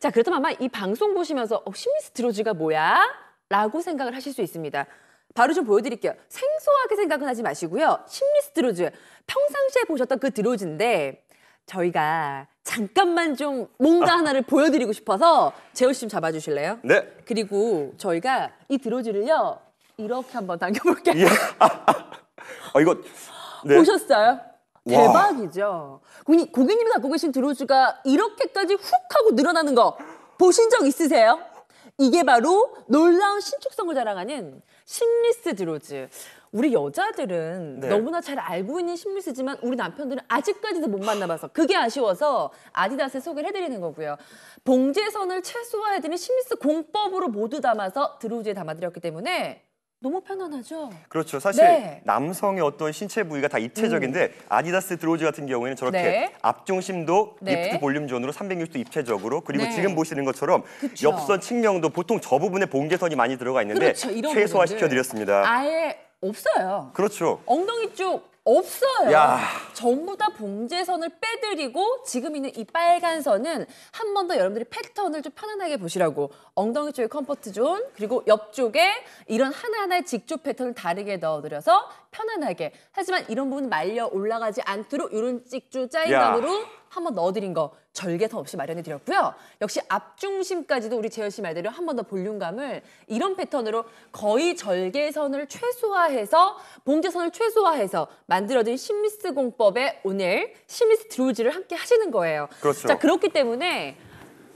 자, 그렇다면 아마 이 방송 보시면서 어, 심리스 드로즈가 뭐야? 라고 생각을 하실 수 있습니다. 바로 좀 보여드릴게요. 생소하게 생각은 하지 마시고요. 심리스 드로즈, 평상시에 보셨던 그 드로즈인데 저희가 잠깐만 좀 뭔가 하나를 보여드리고 싶어서 재호 씨 좀 잡아주실래요? 네. 그리고 저희가 이 드로즈를요 이렇게 한번 당겨볼게요. 예. 아, 이거 네. 보셨어요? 대박이죠. 고객- 고객님이 갖고 계신 드로즈가 이렇게까지 훅 하고 늘어나는 거 보신 적 있으세요? 이게 바로 놀라운 신축성을 자랑하는 심리스 드로즈. 우리 여자들은 네. 너무나 잘 알고 있는 심리스지만 우리 남편들은 아직까지도 못 만나봐서 그게 아쉬워서 아디다스 소개를 해드리는 거고요. 봉제선을 최소화해드리는 심리스 공법으로 모두 담아서 드로즈에 담아드렸기 때문에 너무 편안하죠? 그렇죠. 사실 네. 남성의 어떤 신체 부위가 다 입체적인데 아디다스 드로즈 같은 경우에는 저렇게 네. 앞중심도 네. 리프트 볼륨 존으로 360도 입체적으로 그리고 네. 지금 보시는 것처럼 그쵸. 옆선 측면도 보통 저 부분에 봉제선이 많이 들어가 있는데 그렇죠. 이런 최소화 부분들. 시켜드렸습니다. 아예 없어요. 그렇죠. 엉덩이 쪽 없어요. 야. 전부 다 봉제선을 빼드리고 지금 있는 이 빨간 선은 한 번 더 여러분들이 패턴을 좀 편안하게 보시라고 엉덩이 쪽에 컴포트 존 그리고 옆쪽에 이런 하나하나의 직조 패턴을 다르게 넣어드려서 편안하게 하지만 이런 부분 말려 올라가지 않도록 이런 찍조 짜인감으로 한번 넣어드린 거 절개선 없이 마련해 드렸고요. 역시 앞중심까지도 우리 재현 씨 말대로 한 번 더 볼륨감을 이런 패턴으로 거의 절개선을 최소화해서 봉제선을 최소화해서 만들어진 심리스 공법에 오늘 심리스 드로즈를 함께 하시는 거예요. 그렇죠. 자 그렇기 때문에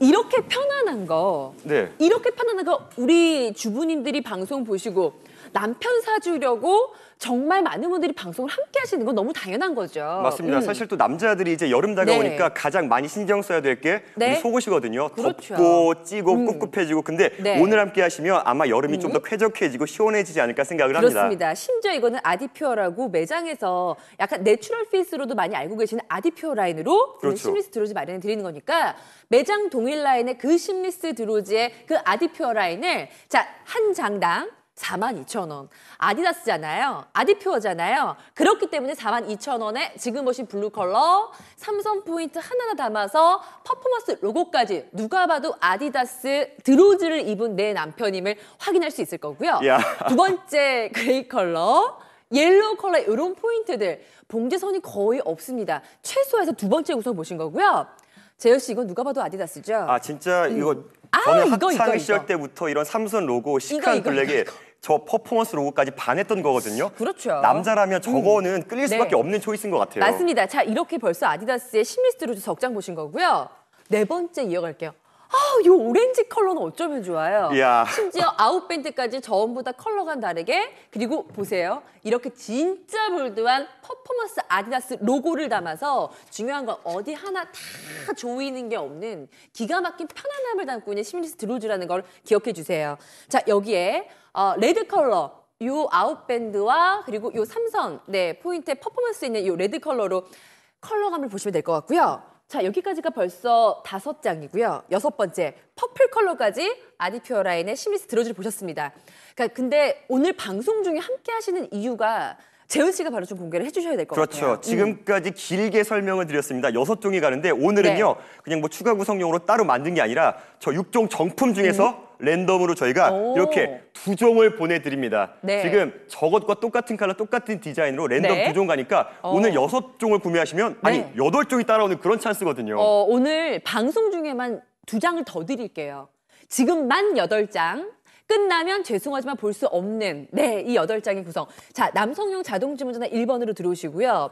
이렇게 편안한 거, 네. 이렇게 편안한 거 우리 주부님들이 방송 보시고 남편 사주려고 정말 많은 분들이 방송을 함께 하시는 건 너무 당연한 거죠. 맞습니다. 음. 사실 또 남자들이 이제 여름 다가오니까 네. 가장 많이 신경 써야 될게 네. 우리 속옷이거든요. 그렇죠. 덥고 찌고 음. 꿉꿉해지고 근데 네. 음. 오늘 함께 하시면 아마 여름이 좀더 쾌적해지고 시원해지지 않을까 생각을 합니다. 그렇습니다. 심지어 이거는 아디퓨어라고 매장에서 약간 내추럴 핏으로도 많이 알고 계시는 아디퓨어 라인으로 그렇죠. 심리스 드로즈 마련해 드리는 거니까 매장 동일 라인의 그 심리스 드로즈의 그 아디퓨어 라인을 자 한 장당 42,000원. 아디다스잖아요. 아디퓨어잖아요. 그렇기 때문에 42,000원에 지금 보신 블루 컬러 삼성 포인트 하나하나 담아서 퍼포먼스 로고까지 누가 봐도 아디다스 드로즈를 입은 내 남편임을 확인할 수 있을 거고요. 야. 두 번째 그레이 컬러, 옐로우 컬러 이런 포인트들 봉제선이 거의 없습니다. 최소에서 두 번째 구성 보신 거고요. 재현 씨 이건 누가 봐도 아디다스죠? 아 진짜 이거 아, 저는 이거, 학창 이거, 시절 이거. 때부터 이런 삼선 로고 시크한 이거, 블랙에 저 퍼포먼스 로고까지 반했던 거거든요. 그렇죠. 남자라면 저거는 끌릴 네. 수밖에 없는 초이스인 것 같아요. 맞습니다. 자 이렇게 벌써 아디다스의 심리스트로즈 적장 보신 거고요. 네 번째 이어갈게요. 아, 요 오렌지 컬러는 어쩌면 좋아요. 이야. 심지어 아웃밴드까지 전부 다 컬러가 다르게 그리고 보세요. 이렇게 진짜 볼드한 퍼포먼스 아디다스 로고를 담아서 중요한 건 어디 하나 다 조이는 게 없는 기가 막힌 편안함을 담고 있는 심리스 드로즈라는 걸 기억해 주세요. 자 여기에 어, 레드 컬러 요 아웃밴드와 그리고 요 삼선 네 포인트의 퍼포먼스 있는 요 레드 컬러로 컬러감을 보시면 될 것 같고요. 자 여기까지가 벌써 다섯 장이고요. 여섯 번째 퍼플 컬러까지 아디퓨어 라인의 심리스 드로즈를 보셨습니다. 그러니까 근데 오늘 방송 중에 함께 하시는 이유가 재은 씨가 바로 좀 공개를 해주셔야 될것 그렇죠. 같아요. 음. 지금까지 길게 설명을 드렸습니다. 여섯 종이 가는데 오늘은요 네. 그냥 뭐 추가 구성용으로 따로 만든 게 아니라 저 육종 정품 중에서 랜덤으로 저희가 오. 이렇게 두 종을 보내드립니다. 네. 지금 저것과 똑같은 컬러, 똑같은 디자인으로 랜덤 네. 두 종 가니까 어. 오늘 여섯 종을 구매하시면 아니 네. 여덟 종이 따라오는 그런 찬스거든요. 어, 오늘 방송 중에만 두 장을 더 드릴게요. 지금만 여덟 장. 끝나면 죄송하지만 볼 수 없는 네, 이 여덟 장의 구성. 자, 남성용 자동 주문전화 1번으로 들어오시고요.